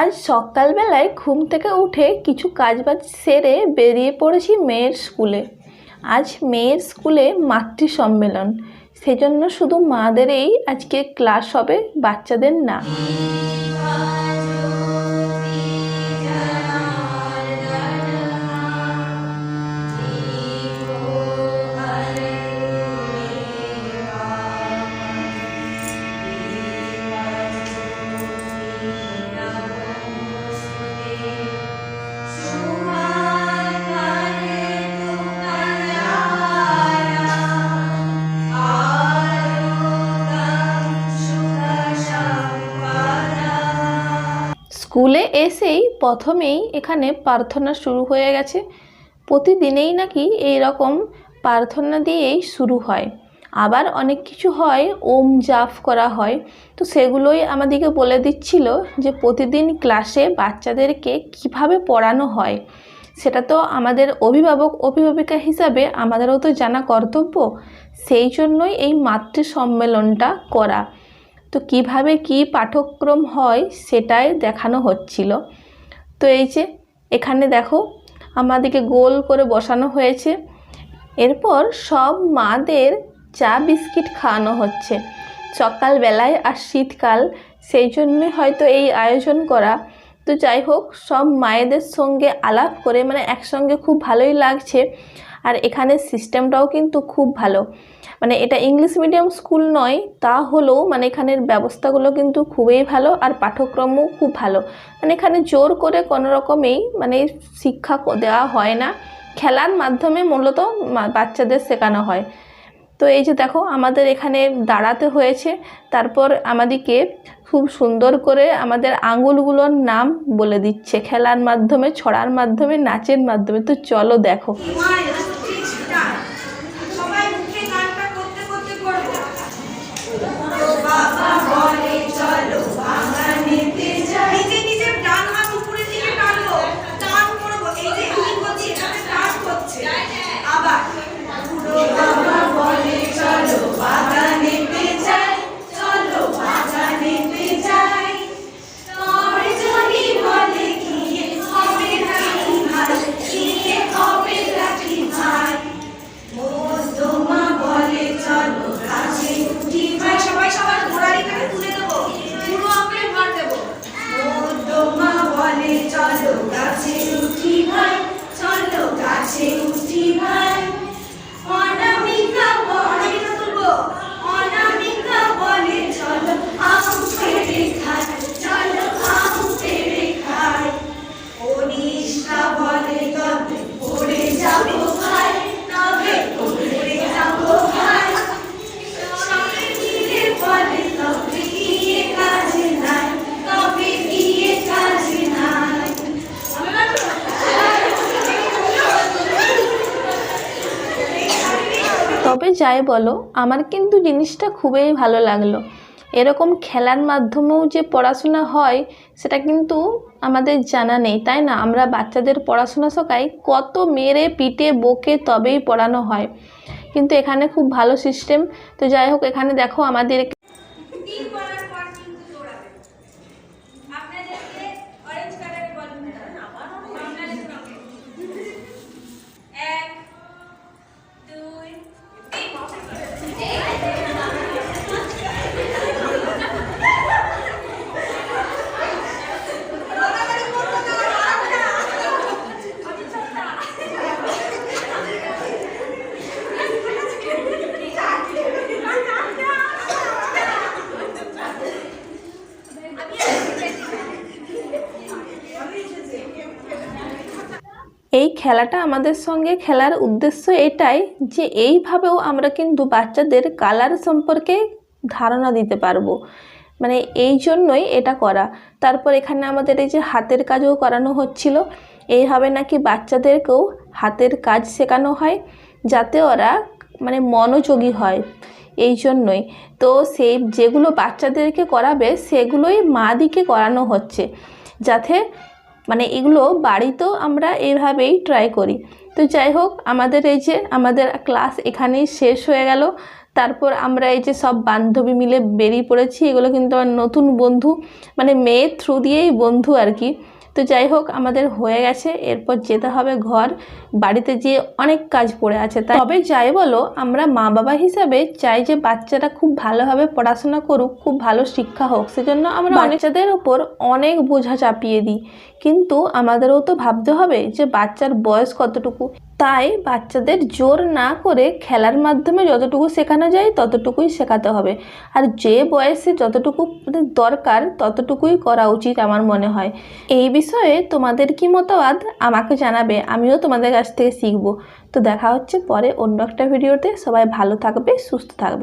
আজ সকালবেলায় ঘুম থেকে উঠে কিছু কাজবাজ সেরে বেরিয়ে পড়েছি মেয়ের স্কুলে। আজ মেয়ের স্কুলে মাতৃ সম্মেলন সেজন্য শুধু মাদেরই আজকে ক্লাস হবে, বাচ্চাদের না। স্কুলে এসেই প্রথমেই এখানে প্রার্থনা শুরু হয়ে গেছে। প্রতিদিনেই নাকি এই রকম প্রার্থনা দিয়েই শুরু হয়। আবার অনেক কিছু হয়, ওম জাফ করা হয়। তো সেগুলোই আমাদেরকে বলে দিচ্ছিল যে প্রতিদিন ক্লাসে বাচ্চাদেরকে কীভাবে পড়ানো হয়। সেটা তো আমাদের অভিভাবক, অভিভাবিকা হিসাবে আমাদেরও তো জানা কর্তব্য। সেই জন্যই এই মাতৃ সম্মেলনটা করা। তো কীভাবে কি পাঠ্যক্রম হয় সেটাই দেখানো হচ্ছিল। তো এই যে, এখানে দেখো, আমাদেরকে গোল করে বসানো হয়েছে। এরপর সব মাদের চা বিস্কিট খাওয়ানো হচ্ছে। সকালবেলায় আর শীতকাল, সেই জন্যই হয়তো এই আয়োজন করা। তো যাই হোক, সব মায়েদের সঙ্গে আলাপ করে মানে একসঙ্গে খুব ভালোই লাগছে। আর এখানে সিস্টেমটাও কিন্তু খুব ভালো। মানে এটা ইংলিশ মিডিয়াম স্কুল নয়, তা হলেও মানে এখানের ব্যবস্থাগুলো কিন্তু খুবই ভালো আর পাঠ্যক্রমও খুব ভালো। মানে এখানে জোর করে কোনো রকমেই মানে শিক্ষা দেওয়া হয় না। খেলার মাধ্যমে মূলত বাচ্চাদের শেখানো হয়। তো এই যে দেখো, আমাদের এখানে দাঁড়াতে হয়েছে। তারপর আমাদেরকে খুব সুন্দর করে আমাদের আঙুলগুলোর নাম বলে দিচ্ছে। খেলার মাধ্যমে, ছড়ার মাধ্যমে, নাচের মাধ্যমে। তো চলো দেখো। তবে যাই বলো, আমার কিন্তু জিনিসটা খুবই ভালো লাগল। এরকম খেলার মাধ্যমেও যে পড়াশোনা হয়, সেটা কিন্তু আমাদের জানা নেই, তাই না? আমরা বাচ্চাদের পড়াশোনা শেখাই, কত মেরে পিটে বকে তবেই পড়ানো হয়। কিন্তু এখানে খুব ভালো সিস্টেম তো যাই হোক, এখানে দেখো আমাদের এই খেলাটা আমাদের সঙ্গে খেলার উদ্দেশ্য এটাই যে এইভাবেও আমরা কিন্তু বাচ্চাদের কালার সম্পর্কে ধারণা দিতে পারব। মানে এই জন্যই এটা করা। তারপর এখানে আমাদের এই যে হাতের কাজও করানো হচ্ছিল। এইভাবে নাকি বাচ্চাদেরকেও হাতের কাজ শেখানো হয়, যাতে ওরা মানে মনোযোগী হয়। এই জন্যই। তো সেই যেগুলো বাচ্চাদেরকে করাবে, সেগুলোই মাদিকে করানো হচ্ছে। যাতে মানে এগুলো বাড়িতেও আমরা এভাবেই ট্রাই করি। তো যাই হোক, আমাদের এই যে আমাদের ক্লাস এখানেই শেষ হয়ে গেল। তারপর আমরা এই যে সব বান্ধবী মিলে বেরিয়ে পড়েছি, এগুলো কিন্তু আমার নতুন বন্ধু মানে মেয়ের থ্রু দিয়েই বন্ধু আর কি। তো যাই হোক আমাদের হয়ে গেছে। এরপর যেতে হবে ঘর। বাড়িতে যেয়ে অনেক কাজ পড়ে আছে। তাই তবে যাই বলো আমরা মা বাবা হিসাবে চাই যে বাচ্চারা খুব ভালোভাবে পড়াশোনা করুক খুব ভালো শিক্ষা হোক। সেজন্য আমরা বাচ্চাদের ওপর অনেক বোঝা চাপিয়ে দিই। কিন্তু আমাদেরও তো ভাবতে হবে যে বাচ্চার বয়স কতটুকু। তাই বাচ্চাদের জোর না করে খেলার মাধ্যমে যতটুকু শেখানো যায় ততটুকুই শেখাতে হবে। আর যে বয়সে যতটুকু দরকার ততটুকুই করা উচিত আমার মনে হয়। এই বিষয়ে তোমাদের কি মতবাদ আমাকে জানাবে, আমিও তোমাদের কাছ থেকে শিখব। তো দেখা হচ্ছে পরে অন্য একটা ভিডিওতে। সবাই ভালো থাকবে, সুস্থ থাকবে।